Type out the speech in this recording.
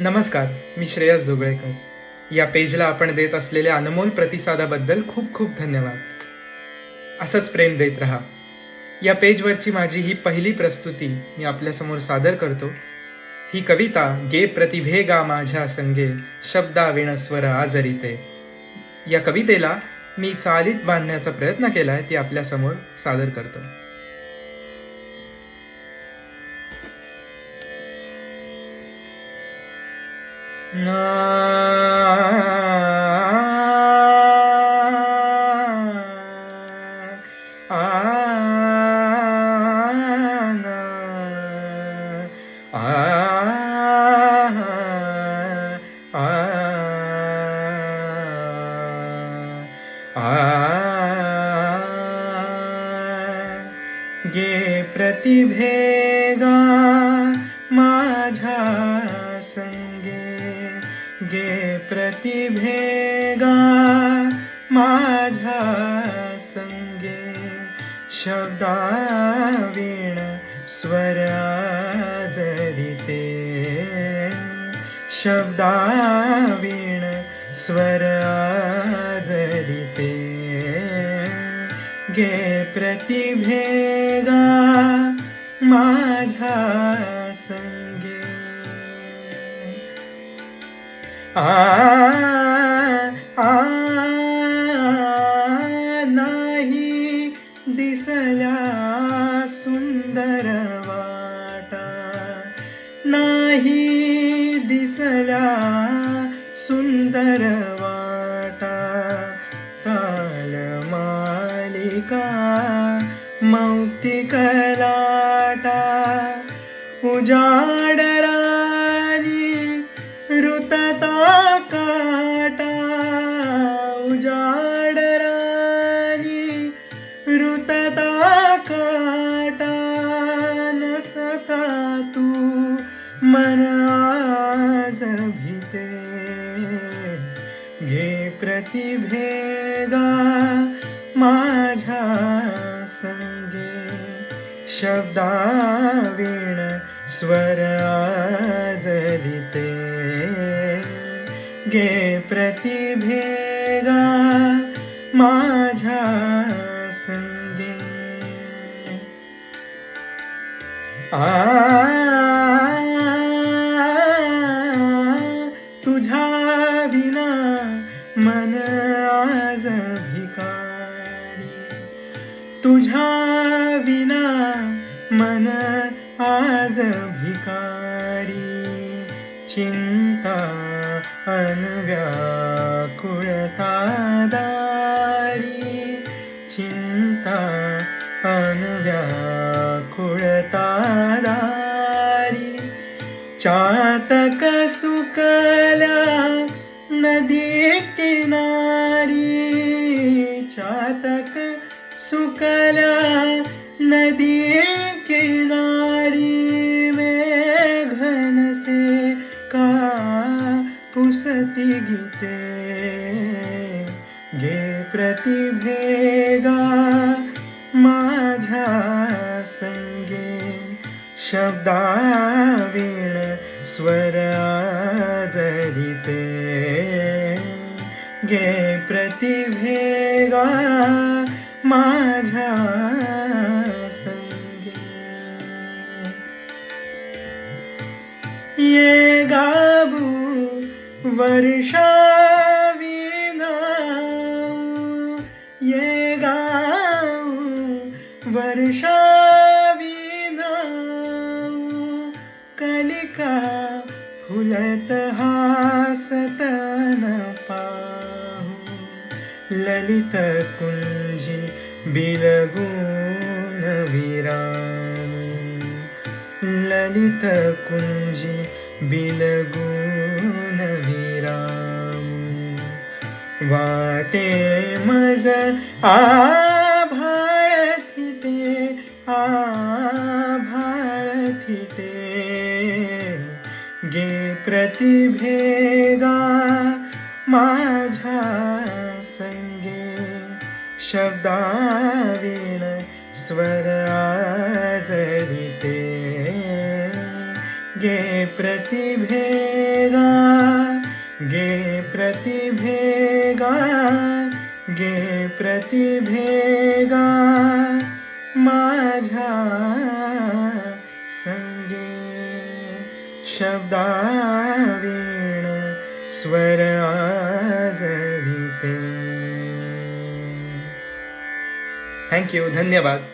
नमस्कार मी श्रेयस जोगळेकर. या पेजला आपण देत असलेल्या अनमोल प्रतिसादाबद्दल खूप खूप धन्यवाद. असंच प्रेम देत राहा. या पेजवरची माझी ही पहिली प्रस्तुती मी आपल्यासमोर सादर करतो. ही कविता गे प्रतिभे गा माझ्या संगे शब्दा विणस्वर आजरिते. या कवितेला मी चालीत बांधण्याचा प्रयत्न केलाय ती आपल्यासमोर सादर करतो. ये प्रतिभेगा गे प्रतिभेगा माझ्या संगे शब्दावीण स्वरा जरिते शब्दावीण स्वरा जरिते गे प्रतिभेगा माझ्या आ आ नाही दिसल्या सुंदर वाटा. नाही दिसल्या सुंदर वाटा. ताल मालिका मन आज भिते ये प्रतिभेदा माझा संगे। शब्दावीण स्वर आज भिते गे प्रतिभेदा माझा संगे। आ तुझ्या विना मन आज भिकारी. चिंता अनव्याकुळता दारी. चिंता अनव्याकुळता दारी. चातक सुकल्या सुकला नदी किनारी मेघन से का पुसती गीते। गे प्रतिभेगा माझ्या संगे। शब्दावीण स्वर जरिते गे संगे। ये गाबू वर्षा विना ये गाऊ वर्षा विना कलिका फुलत हासत न पाहू, ललित कुंजी बिलगून विराम ललित कुंजी बिलगून विराम। वाटे मज आभाळ थिटे आभाळ थिटे गे प्रतिभेगा माझ्या शब्दावीण स्वर आजरिते गे प्रतिभेगा गे प्रतिभेगा गे प्रतिभेगा। माझ्या संगे शब्दावीण स्वर थैंक यू धन्यवाद.